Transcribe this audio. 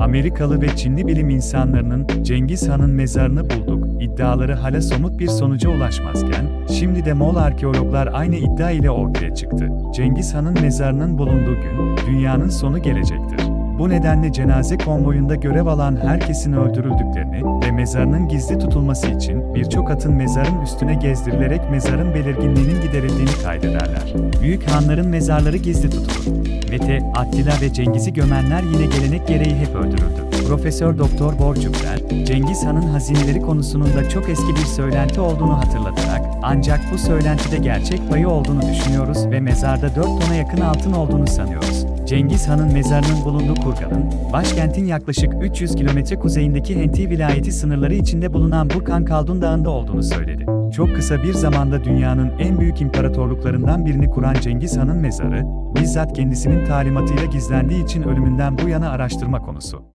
Amerikalı ve Çinli bilim insanlarının Cengiz Han'ın mezarını bulduk iddiaları hala somut bir sonuca ulaşmazken, şimdi de Moğol arkeologlar aynı iddia ile ortaya çıktı. Cengiz Han'ın mezarının bulunduğu gün, dünyanın sonu gelecektir. Bu nedenle cenaze konvoyunda görev alan herkesin öldürüldüklerini ve mezarının gizli tutulması için birçok atın mezarın üstüne gezdirilerek mezarın belirginliğinin giderildiğini kaydederler. Büyük hanların mezarları gizli tutulur. Mete, Attila ve Cengiz'i gömenler yine gelenek gereği hep öldürüldü. Profesör Doktor Borcuklar, Cengiz Han'ın hazineleri konusunun da çok eski bir söylenti olduğunu hatırlatarak, ancak bu söylentide gerçek payı olduğunu düşünüyoruz ve mezarda 4 tona yakın altın olduğunu sanıyoruz. Cengiz Han'ın mezarının bulunduğu Kurgan'ın, başkentin yaklaşık 300 kilometre kuzeyindeki Henti vilayeti sınırları içinde bulunan Burkan Kaldun Dağı'nda olduğunu söyledi. Çok kısa bir zamanda dünyanın en büyük imparatorluklarından birini kuran Cengiz Han'ın mezarı, bizzat kendisinin talimatıyla gizlendiği için ölümünden bu yana araştırma konusu.